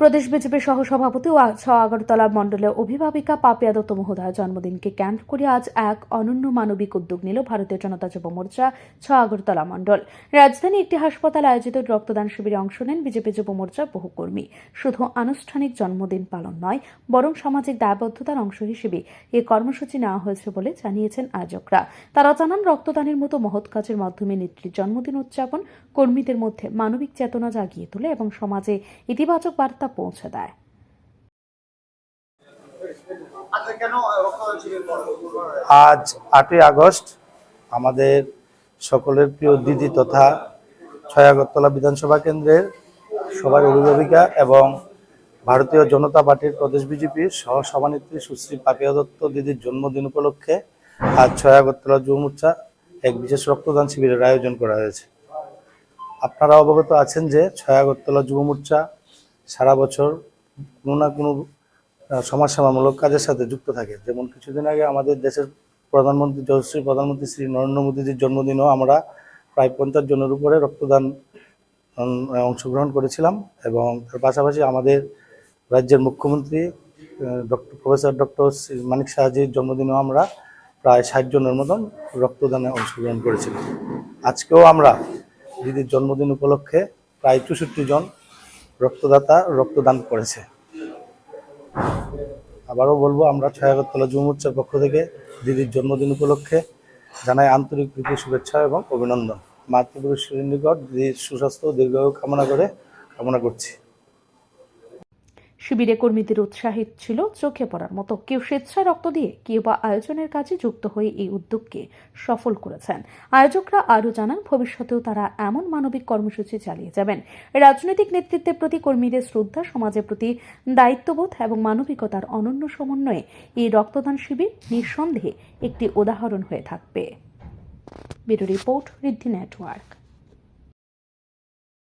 প্রদেশ বিজেপির সহসভাপতি ও ছ আগরতলা মণ্ডলের অভিভাবিকা পাপিয়া দত্ত মহোদয়ের জন্মদিনকে কেন্দ্র করে আজ এক অনন্য মানবিক উদ্যোগ নিল ভারতীয় জনতা যুব মোর্চা ছ আগরতলা মণ্ডল। রাজধানী একটি হাসপাতালে আয়োজিত রক্তদান শিবিরে অংশ নেন বিজেপি যুব মোর্চার বহু কর্মী। শুধু আনুষ্ঠানিক জন্মদিন পালন নয়, বরং সামাজিক দায়বদ্ধতার অংশ হিসেবে এ কর্মসূচি নেওয়া হয়েছে বলে জানিয়েছেন আয়োজকরা। তারা জানান, রক্তদানের মতো মহৎ কাজের মাধ্যমে নেত্রীর জন্মদিন উদযাপন কর্মীদের মধ্যে মানবিক চেতনা জাগিয়ে তোলে এবং সমাজে ইতিবাচক বার্তা পৌঁছে দেয়? আজ আটই আগস্ট, আমাদের সকলের প্রিয় দিদি তথা ছয় আগরতলা বিধানসভা কেন্দ্রের সবার অভিভাবিকা এবং ভারতীয় জনতা পার্টির প্রদেশ বিজেপির সহ সভানেত্রী সুশ্রী পাপিয়া দত্ত দিদির জন্মদিন উপলক্ষে আজ ছয় আগরতলা যুব মোর্চা এক বিশেষ রক্তদান শিবিরের আয়োজন করা হয়েছে আপনারা অবগত আছেন যে ছয় আগরতলা যুব মোর্চা সারা বছর কোনো না কোনো সমাজসেবামূলক কাজের সাথে যুক্ত থাকে। যেমন কিছুদিন আগে আমাদের দেশের প্রধানমন্ত্রী, যশস্বী প্রধানমন্ত্রী শ্রী নরেন্দ্র মোদীজির জন্মদিনও আমরা প্রায় পঞ্চাশ জনের উপরে রক্তদান অংশগ্রহণ করেছিলাম এবং তার পাশাপাশি আমাদের রাজ্যের মুখ্যমন্ত্রী doctor, professor doctor Shri Manik শাহজির জন্মদিনেও আমরা প্রায় ষাট জনের মতন রক্তদানে অংশগ্রহণ করেছিলাম। আজকেও আমরা দিদির জন্মদিন উপলক্ষে প্রায় চৌষট্টি জন রক্তদাতা রক্তদান করেছে। আবারও বলব, আমরা ছয়াগরতলা যুব মোর্চার পক্ষ থেকে দিদির জন্মদিন উপলক্ষে জানাই আন্তরিক প্রীতি, শুভেচ্ছা এবং অভিনন্দন। মাতৃপুরুষের নিকট দিদির সুস্বাস্থ্য দীর্ঘায়ু কামনা করে কামনা করছি। শিবিরে কর্মীদের উৎসাহিত ছিল চোখে পড়ার মতো। কেউ স্বেচ্ছায় রক্ত দিয়ে, কেউ বা আয়োজনের কাজে যুক্ত হয়ে এই উদ্যোগকে সফল করেছেন। আয়োজকরা আরও জানান, ভবিষ্যতেও তারা এমন মানবিক কর্মসূচি চালিয়ে যাবেন। রাজনৈতিক নেতৃত্বের প্রতি কর্মীদের শ্রদ্ধা, সমাজের প্রতি দায়িত্ববোধ এবং মানবিকতার অনন্য সমন্বয়ে এই রক্তদান শিবির নিঃসন্দেহে একটি উদাহরণ হয়ে থাকবে। Report network.